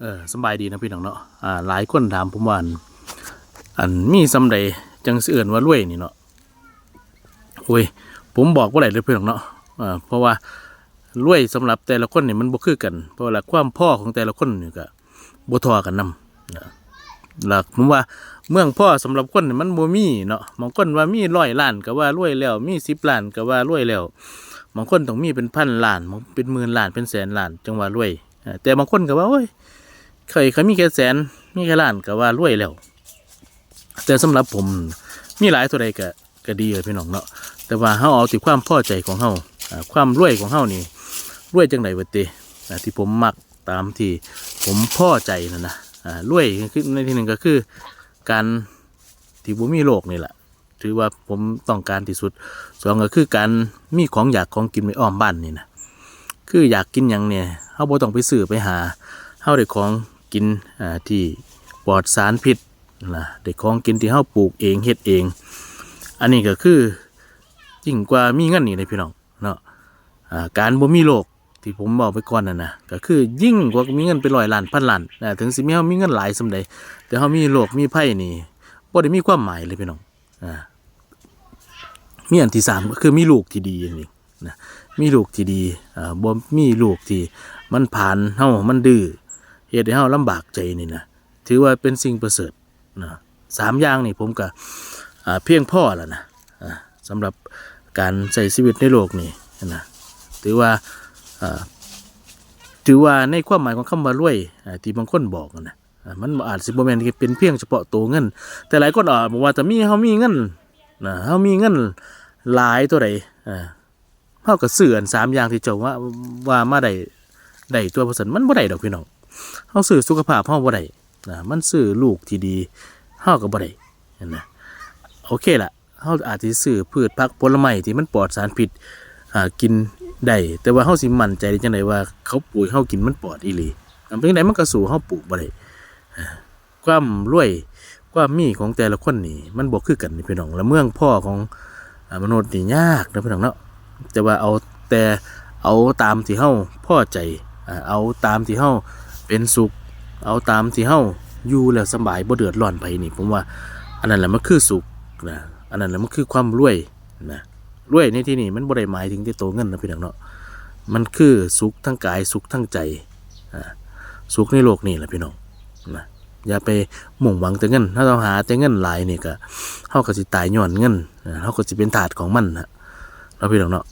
เออสบายดีนะพี่น้องเนาะอ่าหลายคนถามผมว่าอันมีสำใดจังสิเอื่นว่ารวยนี่เนาะโอ้ยผมบอกว่าไหนเลยพี่น้องเนาะอ่าเพราะว่ารวยสำหรับแต่ละคนเนี่ยมันบ่คือกัน เพราะว่าความพ่อของแต่ละคนนี่ก็บ่ทอกันนำนะหลักผมว่าเมืองพ่อสำหรับคนนี่มันบ่มีเนาะบางคนว่ามีร้อยล้านก็ว่ารวยแล้ว มีสิบล้านก็ว่ารวยแล้วบางคนต้องมีเป็นพันล้านเป็นหมื่นล้านเป็นแสนล้านจังว่ารวยแต่บางคนก็ว่าโอ้ย เคยเขามีแค่แสนมีแค่ล้านก็ว่ารวยแล้ว แต่สำหรับผมมีหลายตัวใดก็ก็ดีเลยพี่น้องเนาะแต่ว่าเฮาเอาที่ความพอใจของเฮาอ่าความรวยของเฮานี่รวยจังไดวะเตอ่าที่ผมมักตามที่ผมพอใจนั่นนะอ่ารวยคือในที่หนึ่งก็คือการที่บ่มีโรคนี่แหละถือว่าผมต้องการที่สุดสองก็คือการมีของอยากของกินในอ้อมบ้านนี่นะคืออยากกินหยังเนี่ยเฮาบ่ต้องไปซื้อไปหาเฮาได้ของ กินที่ปลอดสารพิษนะได้ของกินที่เฮาปลูกเองเฮ็ดเอง อันนี้ก็คือยิ่งกว่ามีเงินนี่เลยพี่น้องเนาะการบ่มีโรคที่ผมบอกไปก่อนน่ะนะก็คือยิ่งกว่ามีเงินเป็นร้อยล้านพันล้านนะถึงสิมีเฮามีเงินหลายสำใดแต่เฮามีโรคมีภัยนี่บ่ได้มีความหมายเลยพี่น้องอ่ามีอันที่สามก็คือมีลูกที่ดีอย่างนี้นะมีลูกที่ดีอ่าบ่มีลูกที่มันผ่านเฮามันดื้อ เฮ็ดให้เฮาลำบากใจนี่นะถือว่าเป็นสิ่งประเสริฐนะสามอย่างนี่ผมก็เพียงพอแล้วนะสำหรับการใช้ชีวิตในโลกนี้นะถือว่าถือว่าในความหมายของคำว่ารวยที่บางคนบอกนะมันอาจสิบ่แม่นเป็นเพียงเฉพาะตัวเงิน แต่หลายคนอาจบอกว่าจะมีเฮามีเงินนะเฮามีเงินหลายตัวใดอ่าเฮาก็ซื้อนสามอย่างที่เจ้าว่าว่ามาได้ได้ตัวผสมมันบ่ได้ดอกพี่น้อง เฮาซื้อสุขภาพเฮาบ่ได้นะมันซื้อลูกที่ดีเฮาก็บ่ได้เห็นะโอเคล่ะเฮาอาจสิซื้อพืชผักผลไม้ที่มันปลอดสารพิษอ่ากินได้แต่ว่าเฮาสิมั่นใจได้จังไดว่าเขาปลูกเฮากินมันปลอดอีหลีอันเป็นจังไดมันก็สู่เฮาปลูกบ่ได้ความรวยความมีของแต่ละคนนี่มันบอกคือกันนี่พี่น้องละเมืองพ่อของอมนุษย์นี่ยากนะพี่น้องเนาะแต่ว่าเอาแต่เอาตามที่เฮาพอใจเอาตามที่เฮา เป็นสุข เอาตามที่เฮาอยู่แล้วสบายบ่เดือดร้อนไปนี่ผมว่าอันนั้นแหละมันคือสุขนะอันนั้นแหละมันคือความรวยนะรวยในที่นี่มันบ่ได้หมายถึงที่โตเงินนะพี่น้องเนาะมันคือสุขทั้งกายสุขทั้งใจอ่าสุขในโลกนี่แหละพี่น้องนะอย่าไปมุ่งหวังแต่เงิน ถ้าเราหาแต่เงินหลายนี่ก็เฮาก็สิตายย้อนเงินเออเฮาก็สิเป็นถาดของมันนะเราะพี่น้องเนาะ